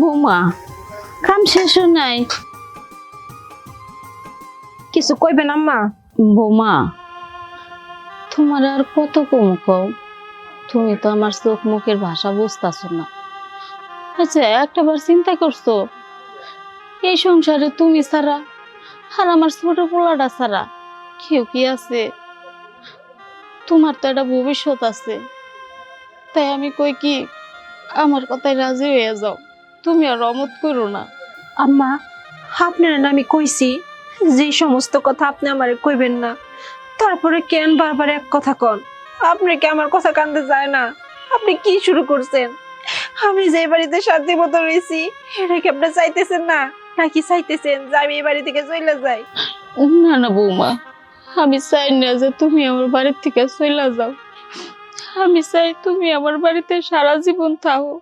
বৌমা কাম শেষ নাই। কিছু কইবেন আম্মা? বৌমা তোমার আর কত কম তুমি তো আমার চোখ মুখের ভাষা বুঝতেছ না। আচ্ছা একটাবার চিন্তা করছ এই সংসারে তুমি ছাড়া আর আমার ছোট পোলাটা ছাড়া কেউ কি আছে? তোমার তো একটা ভবিষ্যৎ আছে। তাই আমি কই কি আমার কথায় রাজি হয়ে যাও। তুমি আর অমত করো না। আম্মা আপনার না আমি কইছি যে সমস্ত কথা আপনি আমারে কইবেন না তারপরে কেন বারবার এক কথা কন? আপনি কি আমার কথা কান্দে যায় না? আপনি কি শুরু করছেন? আমি যে বাড়িতে শান্তি মতো রয়েছি এটা কি আপনি চাইতেছেন না? নাকি চাইতেছেন যে আমি এই বাড়ি থেকে চলে যাই? না না বৌমা আমি চাই না যে তুমি আমার বাড়ির থেকে চলে যাও। আমি চাই তুমি আমার বাড়িতে সারা জীবন থাকো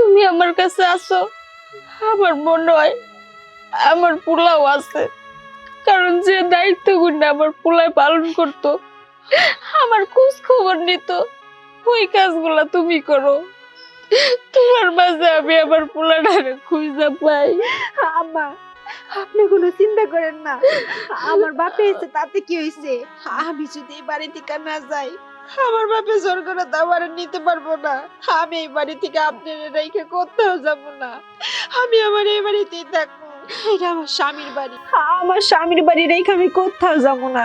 তুমি আমার কাছে আসো আমার মনে হয় আমার পোলাও আছে। কারণ যে দায়িত্বগুলো আমার পোলায় পালন করত, আমার খোঁজ খবর নিত, ওই কাজগুলা তুমি করো। তোমার মাঝে আমি আমার পোলাটা খুঁজে পাই। আম্মা আপনি কোনো চিন্তা করেন না। আমার বাপে এসে তাতে কি হয়েছে আমি যদি এই বাড়ি থেকে না যাই, আমার বাপে জোর করে তো নিতে পারব না। আমি এই বাড়ি থেকে আপনার রেখে কোথাও যাব না। আমি আমার এই বাড়িতেই থাকব। এটা আমার স্বামীর বাড়ি। আমার স্বামীর বাড়ি রেখে আমি কোথাও যাব না।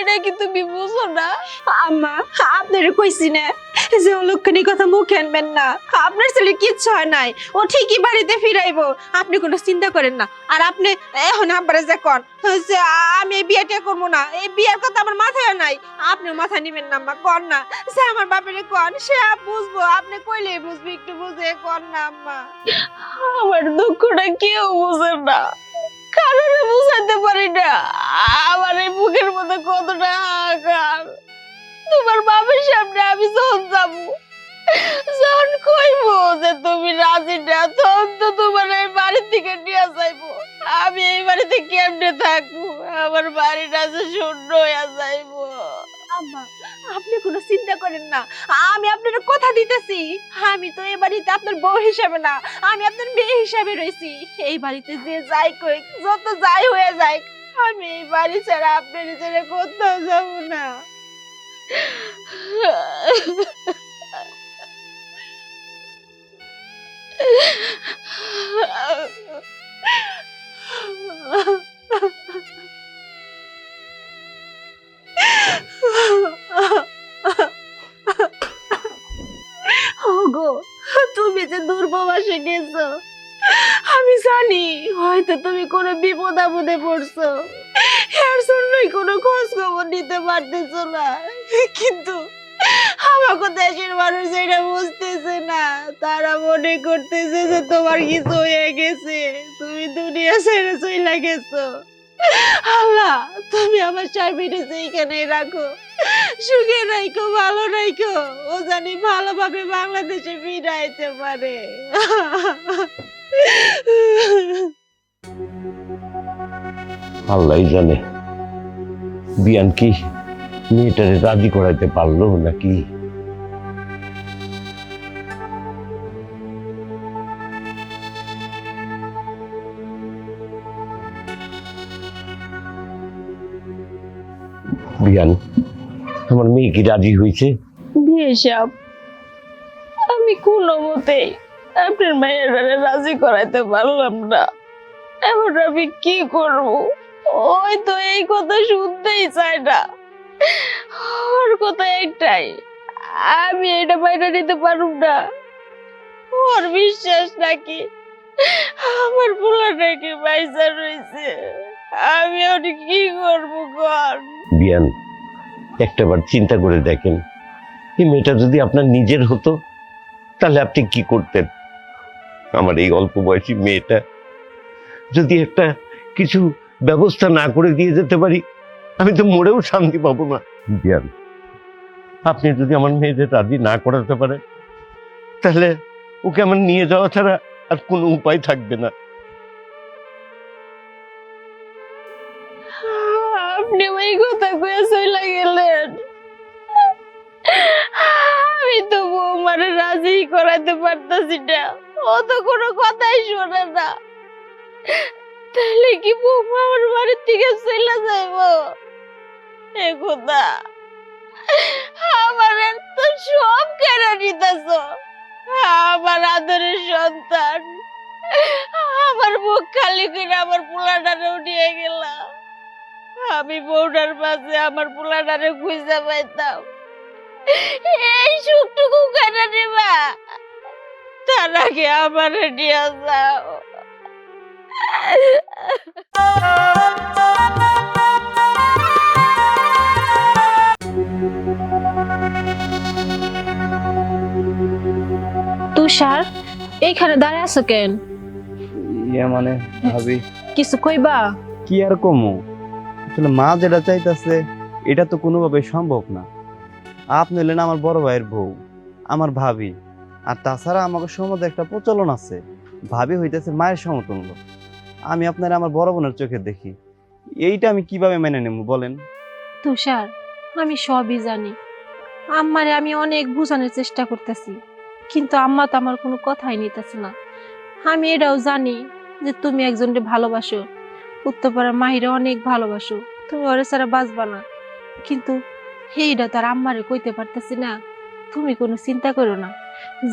এটা কি তুমি বুঝো না? আম্মা আপনার কইছি না যে অলক্ষণী কথা মুখে আনবেন না। আপনার ছেলে কিচ্ছু হয় নাই। ও ঠিকই বাড়িতে ফিরাইবো। আপনি কোনো চিন্তা করেন না। আর আপনি এখন আব্বারে যে কন যে আমি এই বিয়েটা করব না। এই বিয়ের কথা আমার মাথায় নাই। আপনি মাথা নিবেন না আম্মা কন না। সে আমার বাপেরে কন সে বুঝব। আপনি কইলে বুঝব একটু বুঝে কন না আম্মা। আমার দুঃখটা কেউ বুঝে না। কারণে বুঝাইতে পারি না। আমার এই বুকের মধ্যে কতটা আকার তোমার বাবার সামনে আমি যখন যাব, যখন কইবো যে তুমি রাজি না, তখন তো তোমার এই বাড়ি থেকে নিয়ে যাইব। আমি এই বাড়িতে কেমনে থাকব? আমার বাড়িটা যে শূন্য হয়ে যাইবো। আম্মা, আপনি কোনো চিন্তা করেন না। আমি আপনার কথা দিতেছি। আমি তো এই বাড়িতে আপনার বউ হিসাবে না, আমি আপনার মেয়ে হিসাবে রয়েছি। এই বাড়িতে যে যাই কই, যত যাই হয়ে যায় আমি এই বাড়ি ছাড়া আপনার ছেড়ে কোথাও যাব না। ওগো, তুমি যে দূরপ্রবাসে গেছো, আমি জানি হয়তো তুমি কোনো বিপদ আপদে পড়ছো। এর জন্যই কোনো খোঁজ খবর নিতে পারতেছো না। কিন্তু আমাকে দেশের মানুষ এটা বুঝতেছে না, তারা মনে করতেছে যে তোমার কিছু হয়ে গেছে। তুমি দুনিয়া ছেড়ে চলে গেছো। আল্লাহ, তুমি আমার স্বামীরে এইখানে রাখো, সুখে রাখো ভালো রাখো ও জানি ভালোভাবে বাংলাদেশে ফিরাইতে পারে। আল্লাহ জানে, বিয়ান কি মেয়েটারে রাজি করাইতে পারল নাকি? বিয়ান। আমার মেয়ে কি রাজি হয়েছে। হিসাব আমি কোনো মতেই আপনার মেয়ের রাজি করাইতে পারলাম না। এখন আমি কি করব? ওই তো এই কথা শুনতেই চায় না। ওর কথা একটাই, আমি এটা বাইরে নিতে পারব না। ওর বিশ্বাস নাকি আমার পোলা নাকি পয়সা রয়েছে। আমি ওটা কি করব কর? বিয়ান, একটাবার চিন্তা করে দেখেন। এই মেয়েটা যদি আপনার নিজের হতো, তাহলে আপনি কি করতেন? আমার এই অল্প বয়সী মেয়েটা যদি একটা কিছু ব্যবস্থা না করে দিয়ে যেতে পারি, আমি তো মরেও শান্তি পাবো না। বিয়ান, আপনি যদি আমার মেয়েদের রাজি না করাতে পারেন, তাহলে ওকে আমার নিয়ে যাওয়া ছাড়া আর কোনো উপায় থাকবে না। বৌমার রাজি করাতে পারতাছি না। ও তো কোনো কথাই শোনে না। তাহলে কি বৌমা আমার বাড়ির থেকে চলে যাইব? এ কথা আমার তো সব কেড়ে নিতেছ। আমার আদরের সন্তান, আমার মুখ খালি করে আমার পোলাটারেও নিয়ে গেলাম আমি বউটার পাশে আমার পোলাটারে খুঁজে পাইতাম। এই সুখটুকু কেন নিবা তার আগে আমার নিয়ে যাও। তুষার এইখানে দাঁড়ায় আছো কেন? ইয়ে মানে ভাবি। কিছু কইবা? কি আর কমু? আসলে মা যেটা চাইতেছে এটা তো কোনোভাবে সম্ভব না। আপনি হলেন আমার বড় ভাইয়ের বউ, আমার ভাবি। আর তাছাড়া আমাকে সমাজে একটা প্রচলন আছে। ভাবি হইতেছে মায়ের সমতুল্য। আমি আপনার আমার বড় বোনের চোখে দেখি। এইটা আমি কীভাবে মেনে নেব বলেন? তুষার, আমি সবই জানি। আম্মারে আমি অনেক বোঝানোর চেষ্টা করতেছি, কিন্তু আম্মা তো আমার কোনো কথাই নিতেছে না। আমি এটাও জানি যে তুমি একজনকে ভালোবাসো উত্তরপাড়ার মাহিরে অনেক ভালোবাসো। তুমি ওরে ছাড়া বাঁচবা না। কিন্তু এইটা তো আর আম্মারে কইতে পারতেছি না। তুমি কোনো চিন্তা করো না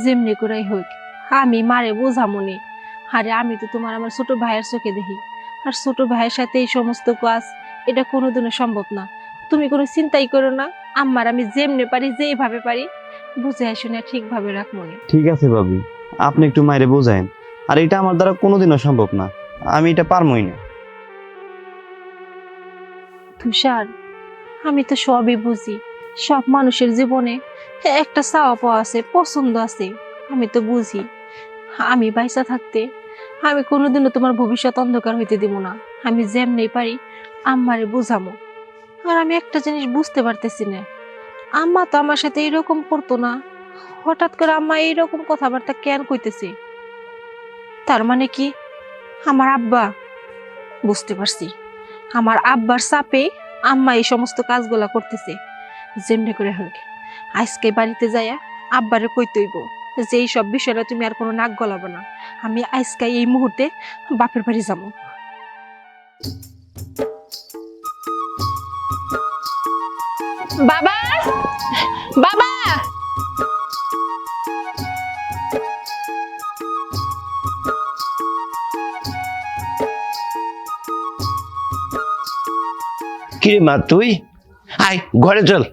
যেমনি করেই হোক আমি মারে বোঝামনি আরে আমি তো তোমার আমার ছোট ভাইয়ের চোখে দেখি আর ছোট ভাইয়ের সাথে এই সমস্ত কাজ এটা কোনোদিনও সম্ভব না। তুমি কোনো চিন্তাই করো না আম্মার আমি যেমনে পারি যেভাবে পারি বুঝে শুনে ঠিকভাবে রাখ মনে ঠিক আছে ভাবি আপনি একটু মায়েরে বোঝায়েন আর এটা আমার দ্বারা কোনোদিনও সম্ভব না আমি এটা পারমই না। তুষার আমি তো সবই বুঝি। সব মানুষের জীবনে একটা চাওয়া পাওয়া আছে, পছন্দ আছে, আমি তো বুঝি। আমি বাইসা থাকতে আমি কোনোদিনও তোমার ভবিষ্যৎ অন্ধকার হইতে দিব না। আমি যেমনি পারি আম্মারে বুঝামো। আর আমি একটা জিনিস বুঝতে পারতেছি না। আম্মা তো আমার সাথে এরকম করতো না। হঠাৎ করে আম্মা এইরকম কথাবার্তা কেন কইতেছে? তার মানে কি? আমার আব্বা, বুঝতে পারছি। আমার আব্বার চাপে আম্মা এই সমস্ত কাজগুলা করতেছে। যেমনি করে হোক, আজকে বাড়িতে যাইয়া আব্বারে কইতইব যে এই সব বিষয়টা তুমি আর কোনো নাক গলাবো না। আমি আজকে এই মুহূর্তে বাপের বাড়ি যাব। বাবা! বাবা! কিরে মা তুই? আয় ঘরে চল।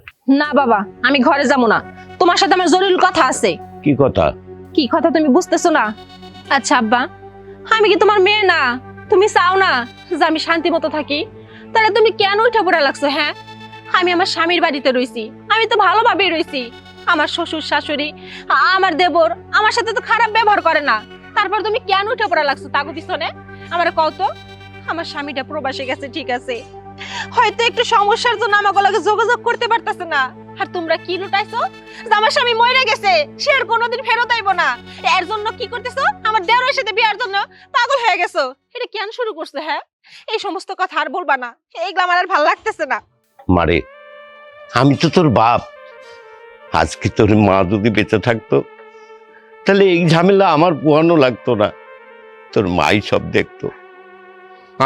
না বাবা আমি ঘরে যাব না। তোমার সাথে আমার জরুরি কথা আছে। কি কথা? কি কথা তুমি বুঝতেছো না? আচ্ছা আব্বা আমি কি তোমার মেয়ে না? তুমি চাও না যে আমি শান্তি মতো থাকি? তাহলে তুমি কেন উঠে পড়া লাগছো হ্যাঁ? আমি আমার স্বামীর বাড়িতে রইছি। আমি তো ভালোভাবেই রইছি। আমার শ্বশুর শাশুড়ি আমার দেবর আমার সাথে তো খারাপ ব্যবহার করে না। তারপর তুমি কেন উঠে পড়া লাগছো তাগো পিছনে? আমার কত আমার স্বামীটা প্রবাসে গেছে ঠিক আছে। হয়তো একটু সমস্যার জন্য আমাকে লগে যোগাযোগ করতে পারতেছে না। আর তোমরা কি লুটাইছো? যে আমার স্বামী মরে গেছে, সে আর কোনোদিন ফেরত আইবো না। এর জন্য কি করতেছো? আমার দেওরের সাথে বিয়ার জন্য পাগল হয়ে গেছো। এটা কেন শুরু করছ হ্যাঁ? এই সমস্ত কথা আর বলবা না। এইগুলো আমার আর ভালো লাগতেছে না। মারে, আমি তো তোর বাপ। আজকে তোর মা যদি বেঁচে থাকতো, তাহলে এই ঝামেলা আমার পোহানো লাগতো না। তোর মাই সব দেখতো।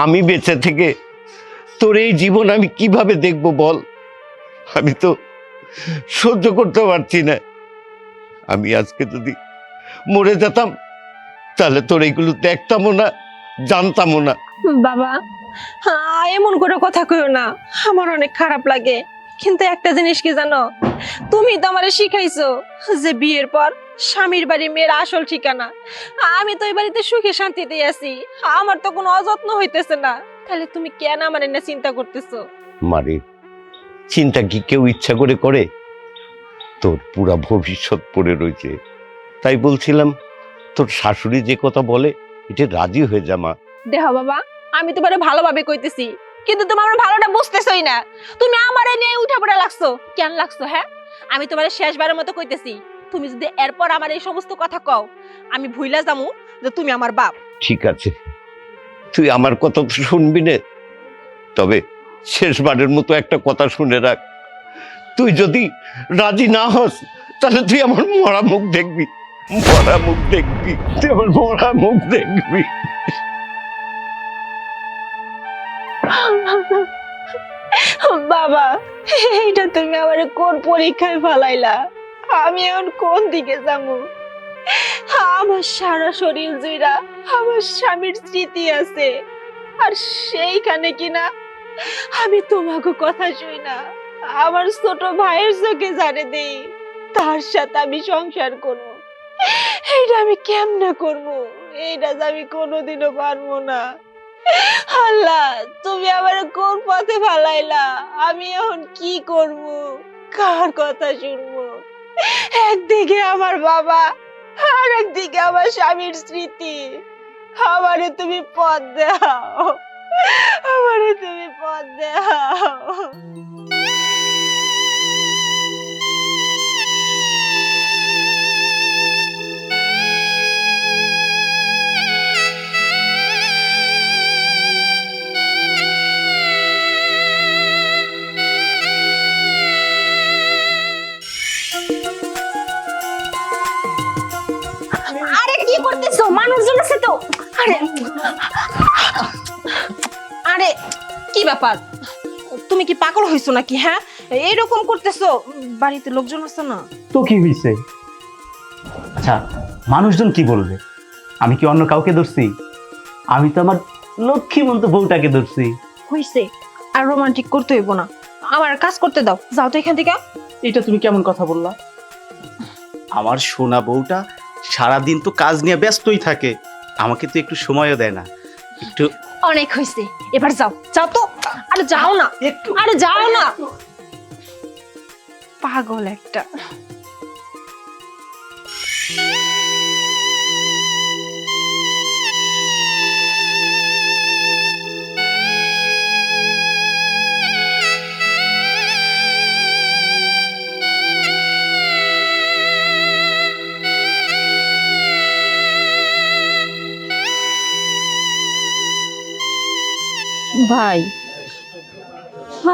আমি বেঁচে থেকে তোর এই জীবন আমি কীভাবে দেখব বল? আমি তো সহ্য করতে পারছি না। আমি আজকে যদি মরে যেতাম, তাহলে তোর এইগুলো দেখতামও না, জানতামও না। বাবা এমন করে কথা কইও না। আমার অনেক খারাপ লাগে। কিন্তু একটা জিনিস কি জানো? তুমি তো আমারে শিখাইছো যে বিয়ের পর স্বামীর বাড়ি মেয়ের আসল ঠিকানা। আমি তো এই বাড়িতে সুখে শান্তিতে আছি। আমার তো কোনো অযত্ন হইতেছে না। তাহলে তুমি কেন আমার এনে চিন্তা করতেছো? মারে চিন্তা কি কেউ ইচ্ছা করে করে? তোর পুরা ভবিষ্যৎ পড়ে রয়েছে। তাই বলছিলাম তোর শাশুড়ি যে কথা বলে এটা রাজি হয়ে যা মা। দেহ বাবা আমি তোমারে ভালোভাবে কইতেছি কিন্তু তুমি আমার ভালোটা বুঝতেছই না। তুমি আমারে নিয়ে উঠে পড়ে লাগছো। কেন লাগছো হ্যাঁ? আমি তোমারে শেষবারের মতো কইতেছি তুমি যদি এরপর আমার এই সমস্ত কথা কও আমি ভুইলা যামু যে তুমি আমার বাপ। ঠিক আছে। তুই আমার কথা শুনবি না। তবে শেষবারের মতো একটা কথা শুনে রাখ। তুই যদি রাজি না হস, তাহলে তুই আমার মরা মুখ দেখবি। মরা মুখ দেখবি। তুই আমার মরা মুখ দেখবি। বাবা, এইটা তুমি আমার কোন পরীক্ষায় ফালাইলা? আমি এখন কোন দিকে যাব? আমার সারা শরীর জুইরা আমার স্বামীর স্মৃতি আছে। আর সেইখানে কিনা আমি তোমাকে কথা শুই না। আমার ছোট ভাইয়ের চোখে জানে দেই, তার সাথে আমি সংসার করব। এইটা আমি কেমনে করব? এইটা আমি কোনোদিনও পারব না। আল্লাহ, তুমি আমার কোন পথে ফালাইলা? আমি এখন কি করব? কার কথা শুনব? একদিকে আমার বাবা আর একদিকে আমার স্বামীর স্মৃতি। আমারে তুমি পথ দাও আমারে তুমি পথ দাও আরে। আরে কি ব্যাপার? তুমি কি পাগল হইছো নাকি হ্যাঁ? এইরকম করতেছো বাড়িতে লোকজন আছে না? তো কি হয়েছে আচ্ছা মানুষজন কি বলবে? আমি কি অন্য কাউকে ধরছি? আমি তো আমার লক্ষ্মী লক্ষ্মীমন্ত বউটাকে ধরছি। হইছে আর রোমান্টিক করতে হইব না। আমার কাজ করতে দাও যাও তো এখান থেকে। এটা তুমি কেমন কথা বললা? আমার সোনা বউটা সারাদিন তো কাজ নিয়ে ব্যস্তই থাকে। আমাকে তো একটু সময়ও দেয় না। একটু অনেক হয়েছে। এবার যাও। যাও তো। আরে যাও না। একটু। আরে যাও না। পাগল একটা। ভাই।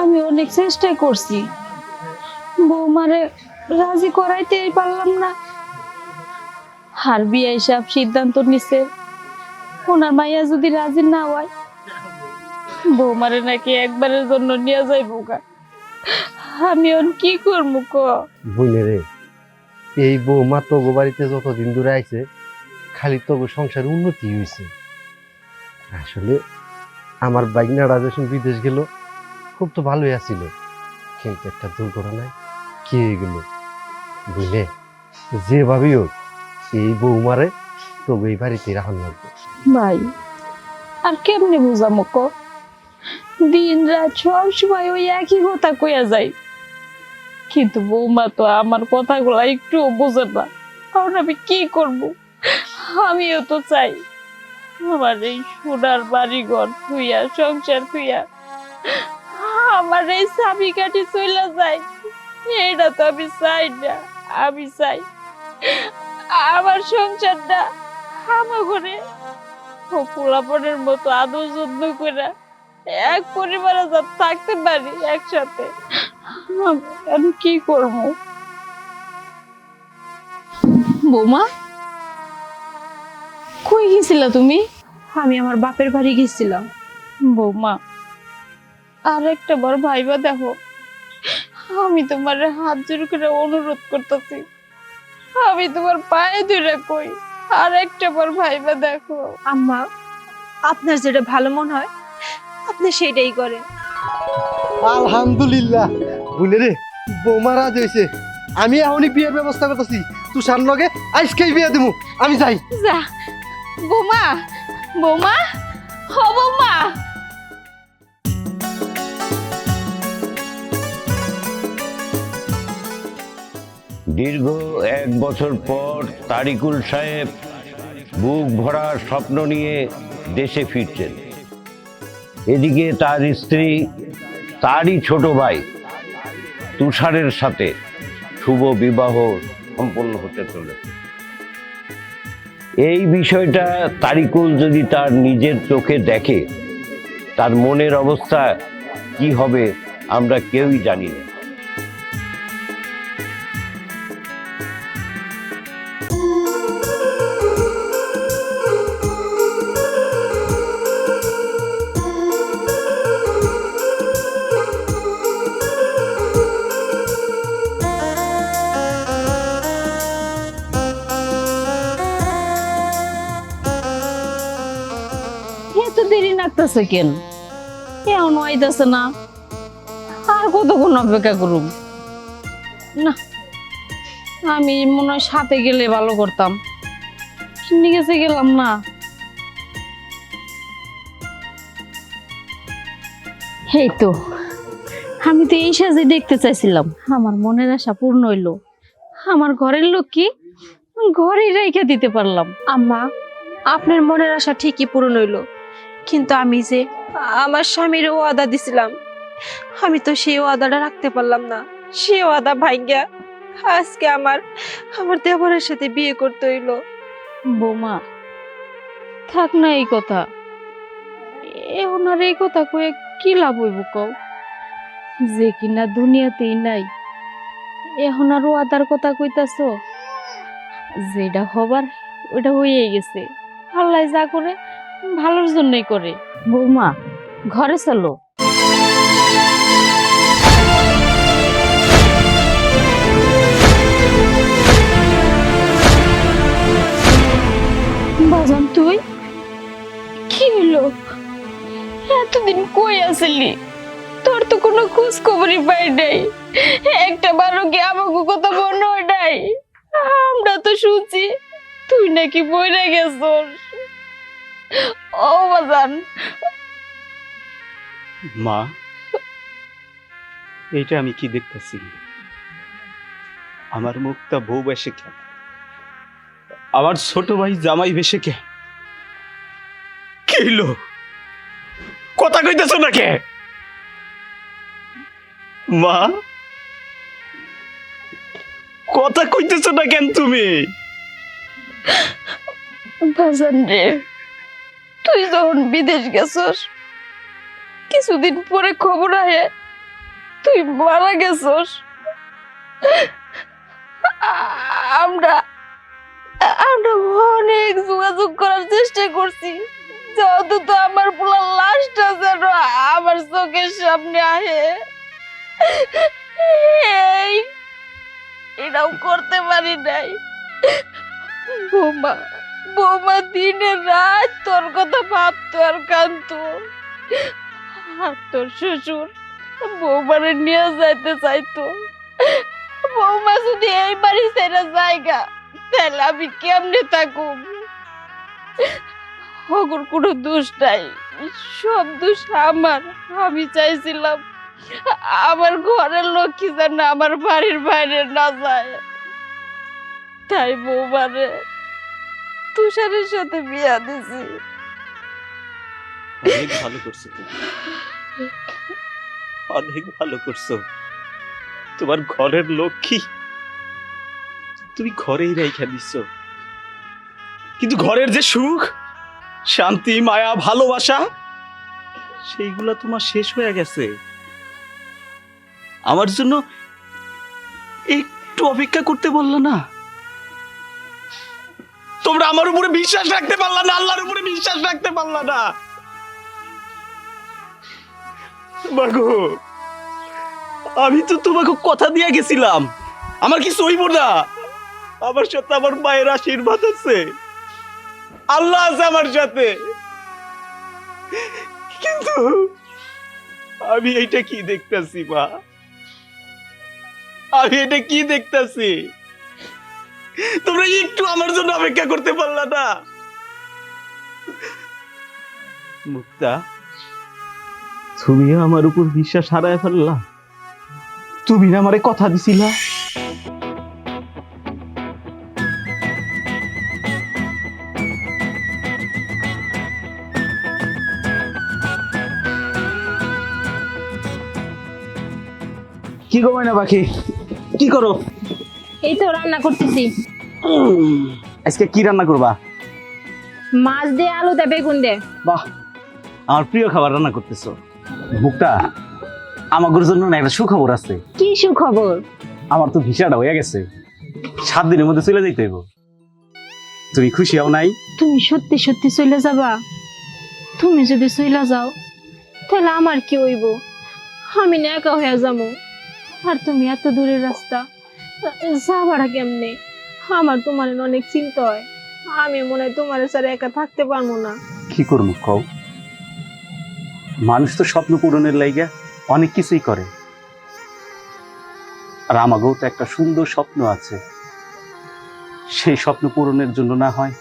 আমি অনেক চেষ্টা করছি। বৌমারে রাজি করাইতেই পারলাম না। আর বিয়ে হিসাব সিদ্ধান্ত নিছে, ওনার মাইয়া যদি রাজি না হয়, বৌমারে নাকি একবারের জন্য নিয়ে যাইব গা। আমি এখন কি করব ক? বুঝলে রে, এই বৌমা তগো বাড়িতে যতদিন ধরে আইছে, খালি তগো সংসার উন্নতি হয়েছে আসলে আমার বাইকনারা যখন বিদেশ গেল, খুব তো ভালোই আছিল। কিন্তু একটা দুর্ঘটনায় কি হয়ে গেল? বুঝলে? যেভাবেই হোক, এই বৌমারে তগো এই বাড়িতে রাখান লাগবে। ভাই, আর কেমনে বুঝামো ক? দিন রাত সব সময় ওই একই কথা কইয়া যায়। কিন্তু বৌমা তো আমার কথাগুলো একটু বোঝে না। কারণ আমি কি করব? আমিও তো চাই আমার এই সোনার বাড়ি ঘর থুইয়া সংসার থুইয়া আমার এই স্বামী কাটি চলে যায়। এটা তো আমি চাই না, আমি চাই। আমার সংসারটা আমার মতো আদর যত্ন করে এক পরিবারে যা থাকতে পারি একসাথে। আমি কি করব? বৌমা কই গেছিলা তুমি? আমি আমার বাপের বাড়ি গেছিলাম। বৌমা আর একটা বার ভাইবা দেখো। আমি তোমার হাত জোর করে অনুরোধ করতেছি। আমি তোমার পায়ে ধরে কই আর একটা বার ভাইবা দেখো। আম্মা আপনার যেটা ভালো মনে হয় আপনি সেটাই করেন। আলহামদুলিল্লাহ। বুঝলে রে বৌমা রাজ হয়েছে। আমি এখনই বিয়ের ব্যবস্থা করতেছি। তুষার লগে আজকেই বিয়ে দেবো আমি যাই। যা বৌমা বৌমা হ বৌমা। দীর্ঘ এক বছর পর তারিকুল সাহেব বুক ভরা স্বপ্ন নিয়ে দেশে ফিরছেন। এদিকে তার স্ত্রী, তারই ছোট ভাই, তুষারের সাথে শুভ বিবাহ সম্পন্ন হতে চলেছে। এই বিষয়টা তারিকুল যদি তার নিজের চোখে দেখে, তার মনের অবস্থা কি হবে আমরা কেউই জানি না। লাগতেছে কেন? এমন আইতাছে না। আর কতক্ষণ অপেক্ষা করুম? না, আমি মনে হয় সাথে গেলে ভালো করতাম। কিনে গেছে গেলাম না। এই তো, আমি তো এই সাজে দেখতে চাইছিলাম। আমার মনের আশা পূর্ণ হইল। আমার ঘরের লোক কি? ঘরে রেখে দিতে পারলাম। আম্মা, আপনার মনের আশা ঠিকই পূরণ হইল। কিন্তু আমি যে আমার স্বামীর ওয়াদা দিছিলাম, আমি তো সেই ওয়াদাটা রাখতে পারলাম না। সে ওয়াদা ভাঙ্গা আজকে আমার আমার দেবরের সাথে বিয়ে করতে হইল। বোমা, থাক না এই কথা। এখন আর এই কথা কয়ে কি লাভ হইব কও? যে কিনা দুনিয়াতেই নাই, এখন আর ওয়াদার কথা কইতাছ? যেটা হবার, ওটা হয়েই গেছে। আল্লাহ যা করে ভালোর জন্যই করে। বৌমা ঘরে চলো। বাজান তুই? কি হলো? এতদিন কই আসলি? তোর তো কোনো খোঁজ খবরই পাই নাই। একটা বারো কি আমাকে কথা মনে হয় নাই? আমরা তো শুনছি তুই নাকি বইরে গেছস। ও বাজান। মা এইটা আমি কি দেখতেছি? আমার মুখটা বউ বেশে কেন? আমার ছোট ভাই জামাই বেশে কে কিলো কথা কইতেছ না কে মা কথা কইতেছ না কেন তুমি? বাজান রে। তুই যখন বিদেশ গেছস, কিছুদিন পরে খবর আয়ে, তুই মারা গেছস। আমরা আমরা অনেক যোগাযোগ করার চেষ্টা করছি। যত তো আমার পুরো লাশটা যেন আমার চোখের সামনে আহে। এটাও করতে পারি নাই। বৌমা। বৌমা দিনে রাত তোর কথা ভাবতো আর কানতো আর তোর শ্বশুর বৌমারে নিয়ে যাইতে চাইতো। বৌমা যদি এই বাড়ি ছেড়ে জায়গা তাহলে আমি কেমনে থাকুম? ওগুর কোনো দোষ নাই, সব দোষ আমার, আমি চাইছিলাম আমার ঘরের লক্ষ্মী যেন আমার বাড়ির বাইরে না যায়। তাই বৌমারে তুষারের সাথে বিয়া দিছি। অনেক ভালো করছ অনেক ভালো করছ। তোমার ঘরের লক্ষ্মী। তুমি ঘরেই রেখা দিচ্ছ কিন্তু ঘরের যে সুখ, শান্তি, মায়া, ভালোবাসা, সেইগুলা তোমার শেষ হয়ে গেছে। আমার জন্য একটু অপেক্ষা করতে বলল না? তোমরা আমার উপরে বিশ্বাস রাখতে পারলা না, আল্লাহর উপরে বিশ্বাস রাখতে পারলা না। মাগো, আমি তো তোমাকে কথা দিয়ে গেছিলাম। আমার কি সইব না? আমার সাথে আমার মায়ের আশীর্বাদ আছে। আল্লাহ আছে আমার সাথে। কিন্তু আমি এইটা কি দেখতাছি, মা? আমি এটা কি দেখতাছি? তোমরা একটু আমার জন্য অপেক্ষা করতে পারলা না। মুক্তা, তুমিও আমার উপর বিশ্বাস হারায় ফেললা। তুমি না আমারে কথা দিছিলা। কি গো না বাকি কি করো? এই তো রান্না করতেছি। আজকে কি রান্না করবা? মাছ দিয়ে আলু দে বেগুন দে। বাহ আমার প্রিয় খাবার রান্না করতেছো। মুক্তা আমার জন্য না একটা সুখবর আছে। কি সুখবর? আমার তো ভিসাটা হয়ে গেছে। সাত দিনের মধ্যে চলে যাইতে হইব। তুমি খুশি হও নাই? তুমি সত্যি সত্যি চলে যাবা? তুমি যদি চলে যাও তাহলে আমার কি হইব? আমি না একা হয়ে যাব আর তুমি এত দূরের রাস্তা যাবারা কেমনে আমার তোমার অনেক চিন্তা হয়। আমি মনে হয় তোমার স্যার একা থাকতে পারব না। কি করব কও? মানুষ তো স্বপ্ন পূরণের লাইগা অনেক কিছুই করে। আর আমাকেও তো একটা সুন্দর স্বপ্ন আছে। সেই স্বপ্ন পূরণের জন্য না হয়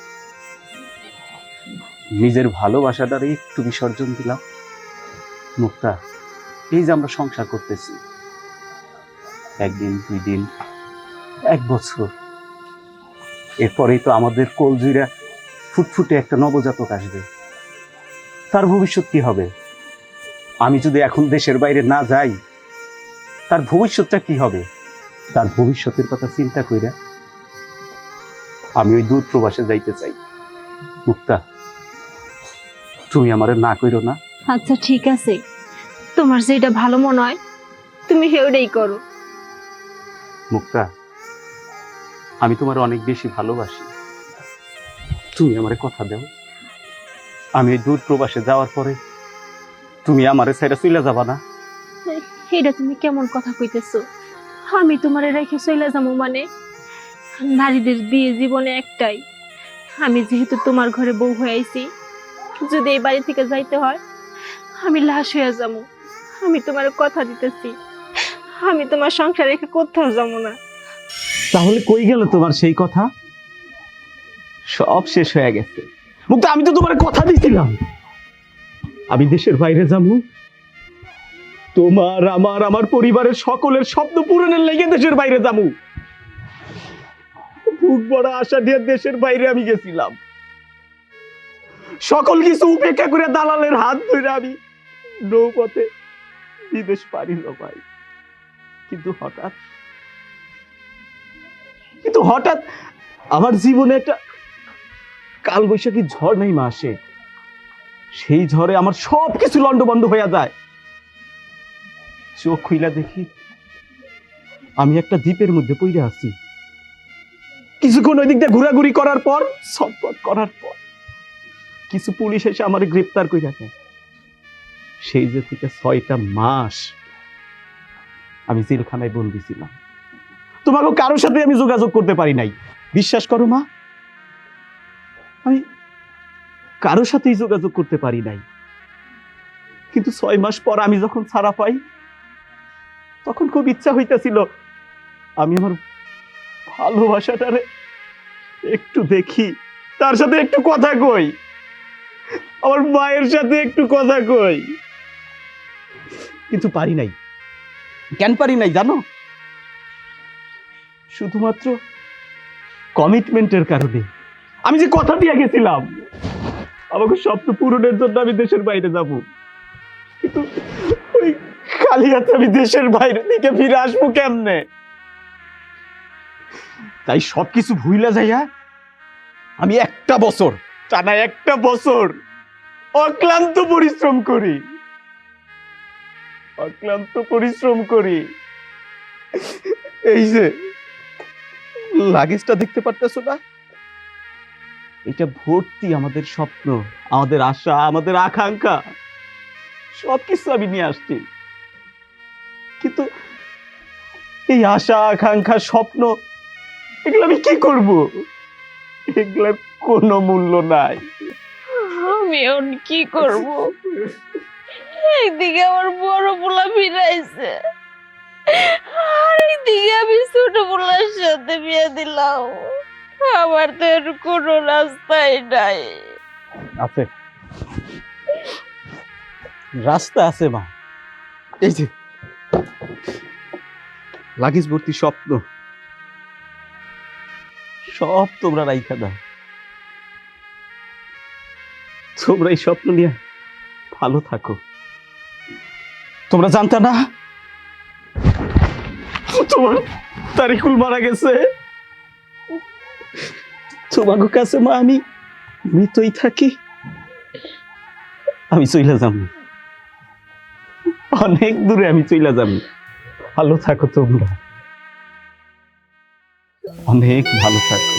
নিজের ভালোবাসাটার একটু বিসর্জন দিলাম। মুক্তা, এই যে আমরা সংসার করতেছি। একদিন, দুই দিন এক বছর। এরপরেই তো আমাদের কোলজুইরা ফুটফুটে একটা নবজাতক আসবে। তার ভবিষ্যৎ কি হবে? আমি যদি এখন দেশের বাইরে না যাই তার ভবিষ্যৎটা কি হবে? তার ভবিষ্যতের কথা চিন্তা কইরা আমি ওই দূর প্রবাসে যাইতে চাই। মুক্তা তুমি আমারে না কইরো না? আচ্ছা ঠিক আছে। তোমার যেটা ভালো মনে হয় তুমি সেটাই করো। মুক্তা আমি তোমার অনেক বেশি ভালোবাসি। তুমি আমারে কথা দাও। আমি দূর প্রবাসে যাওয়ার পরে তুমি আমারে সাইডা চলে যাবা না। এটা তুমি কেমন কথা কইতেছো? আমি তোমারে রেখে চলে যাব মানে? নারীদের বিয়ে জীবনে একটাই। আমি যেহেতু তোমার ঘরে বউ হয়ে আইছি, যদি এই বাড়ি থেকে যাইতে হয়, আমি লাশ হয়ে যাব আমি তোমার কথা দিতেছি। আমি তোমার সংসার রেখে কোথাও যাব না। তাহলে কই গেল তোমার সেই কথা? সব শেষ হয়ে গেছে। মুক্তা, আমি তো তোমার কথা দিছিলাম। আমি দেশের বাইরে যাব। তোমার, আমার আমার পরিবারের সকলের স্বপ্ন পূরণের লেগে দেশের বাইরে যাব। বুক বড় আশা নিয়ে দেশের বাইরে আমি গেছিলাম। সকল কিছু উপেক্ষা করে দালালের হাত ধরে আমি নৌপথে বিদেশ পাড়ি ভাই কিন্তু হঠাৎ কিন্তু হঠাৎ আমার জীবনে একটা কাল বৈশাখী ঝড় নেই মা, আসে। সেই ঝড়ে আমার সব কিছু লন্ডবন্ড হয়ে যায়। চোখ খুইলা দেখি আমি একটা দ্বীপের মধ্যে পইরে আছি। কিছুক্ষণ ওই দিক দিয়ে ঘোরাঘুরি করার পর ছটপট করার পর, কিছু পুলিশ এসে আমার গ্রেপ্তার করে রাখে সেই যে থেকে ছয়টা মাস আমি জেলখানায় বন্দি ছিলাম। তোমাকে কারোর সাথে আমি যোগাযোগ করতে পারি নাই। বিশ্বাস করো মা, আমি কারোর সাথেই যোগাযোগ করতে পারি নাই। কিন্তু ছয় মাস পর আমি যখন ছাড়া পাই, তখন খুব ইচ্ছা হইতেছিল আমি আমার ভালোবাসাটারে একটু দেখি, তার সাথে একটু কথা কই, আমার মায়ের সাথে একটু কথা কই। কিন্তু পারি নাই। কেন পারি নাই জানো? শুধুমাত্র কমিটমেন্টের কারণে। আমি যে কথা দিয়ে গেছিলাম, আমাকে স্বপ্ন পূরণের জন্য আমি দেশের বাইরে যাব। কিন্তু ওই খালি হাতে আমি দেশের বাইরে ফিরে আসব কেমনে? তাই সবকিছু ভুইলা যাইয়া আমি একটা বছর টানা একটা বছর অক্লান্ত পরিশ্রম করি। অক্লান্ত পরিশ্রম করি। এই যে লাগেজটা দেখতে পারতেছো না? এটা ভর্তি আমাদের স্বপ্ন, আমাদের আশা, আমাদের আকাঙ্ক্ষা। সবকিছু আমি নিয়ে আসছি। কিন্তু এই আশা, আকাঙ্ক্ষা, স্বপ্ন, এগুলো আমি কি করব? এগুলোর কোনো মূল্য নাই। আমি কি করব? একদিকে আমার বড় পোলা ফিরাইছে। কোনো রাস্তাই নাই। লাগেজ ভর্তি স্বপ্ন। সব তোমরা রাইখা দাও। তোমরা এই স্বপ্ন নিয়ে ভালো থাকো। তোমরা জানতে না তোমার তারিকুল মারা গেছে। তোমাকে কাছে মা, আমি মৃতই থাকি। আমি চইলা যাম। অনেক দূরে আমি চইলা যাম। ভালো থাকো তোমরা। অনেক ভালো থাকো।